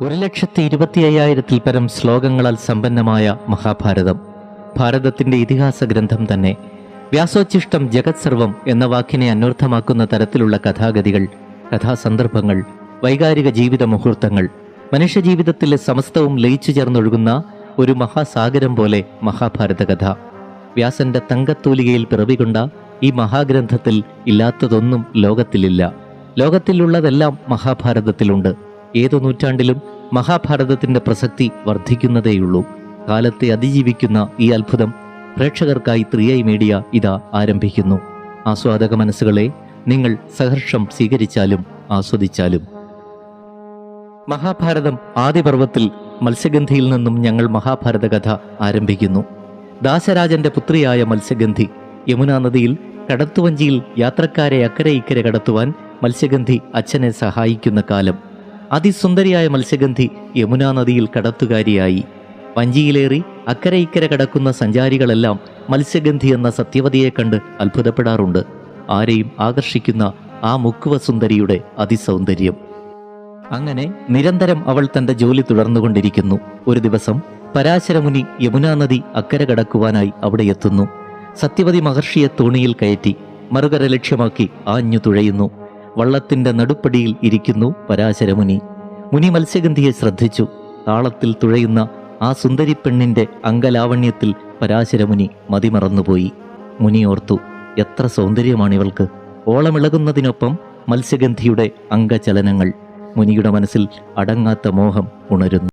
ഒരു ലക്ഷത്തി ഇരുപത്തി അയ്യായിരത്തിൽ പരം ശ്ലോകങ്ങളാൽ സമ്പന്നമായ മഹാഭാരതം. ഭാരതത്തിന്റെ ഇതിഹാസ ഗ്രന്ഥം തന്നെ. വ്യാസോച്ഛിഷ്ടം ജഗത് സർവം എന്ന വാക്കിനെ അന്വർത്ഥമാക്കുന്ന തരത്തിലുള്ള കഥാഗതികൾ കഥാസന്ദർഭങ്ങൾ വൈകാരിക ജീവിത മുഹൂർത്തങ്ങൾ മനുഷ്യജീവിതത്തിലെ സമസ്തവും ലയിച്ചു ചേർന്നൊഴുകുന്ന ഒരു മഹാസാഗരം പോലെ മഹാഭാരത കഥ. വ്യാസന്റെ തങ്കത്തൂലികയിൽ പിറവികൊണ്ട ഈ മഹാഗ്രന്ഥത്തിൽ ഇല്ലാത്തതൊന്നും ലോകത്തിലില്ല. ലോകത്തിലുള്ളതെല്ലാം മഹാഭാരതത്തിലുണ്ട്. ഏതു നൂറ്റാണ്ടിലും മഹാഭാരതത്തിന്റെ പ്രസക്തി വർദ്ധിക്കുന്നതേയുള്ളൂ. കാലത്തെ അതിജീവിക്കുന്ന ഈ അത്ഭുതം പ്രേക്ഷകർക്കായി ത്രിയായി മീഡിയ ഇതാ ആരംഭിക്കുന്നു. ആസ്വാദക മനസ്സുകളെ നിങ്ങൾ സഹർഷം സ്വീകരിച്ചാലും ആസ്വദിച്ചാലും. മഹാഭാരതം ആദ്യപർവത്തിൽ മത്സ്യഗന്ധിയിൽ നിന്നും ഞങ്ങൾ മഹാഭാരത കഥ ആരംഭിക്കുന്നു. ദാസരാജന്റെ പുത്രിയായ മത്സ്യഗന്ധി യമുനാ നദിയിൽ കടത്തുവഞ്ചിയിൽ യാത്രക്കാരെ അക്കരെ ഇക്കരെ കടത്തുവാൻ മത്സ്യഗന്ധി അച്ഛനെ സഹായിക്കുന്ന കാലം. അതിസുന്ദരിയായ മത്സ്യഗന്ധി യമുനാ നദിയിൽ കടത്തുകാരിയായി. വഞ്ചിയിലേറി അക്കരെ ഇക്കരെ കടക്കുന്ന സഞ്ചാരികളെല്ലാം മത്സ്യഗന്ധി എന്ന സത്യവതിയെ കണ്ട് അത്ഭുതപ്പെടാറുണ്ട്. ആരെയും ആകർഷിക്കുന്ന ആ മുക്കുവ സുന്ദരിയുടെ അതിസൗന്ദര്യം. അങ്ങനെ നിരന്തരം അവൾ തന്റെ ജോലി തുടർന്നുകൊണ്ടിരിക്കുന്നു. ഒരു ദിവസം പരാശരമുനി യമുനാ നദി അക്കരെ കടക്കുവാനായി അവിടെ എത്തുന്നു. സത്യവതി മഹർഷിയെ തോണിയിൽ കയറ്റി മറുകര ലക്ഷ്യമാക്കി ആഞ്ഞു തുഴയുന്നു. വള്ളത്തിന്റെ നടുപ്പടിയിൽ ഇരിക്കുന്നു പരാശരമുനി. മുനി മത്സ്യഗന്ധിയെ ശ്രദ്ധിച്ചു. താളത്തിൽ തുഴയുന്ന ആ സുന്ദരി പെണ്ണിന്റെ അങ്കലാവണ്യത്തിൽ പരാശരമുനി മതിമറന്നുപോയി. മുനി ഓർത്തു എത്ര സൗന്ദര്യമാണിവൾക്ക് ഓളമിളകുന്നതിനൊപ്പം മത്സ്യഗന്ധിയുടെ അംഗചലനങ്ങൾ. മുനിയുടെ മനസ്സിൽ അടങ്ങാത്ത മോഹം ഉണരുന്നു.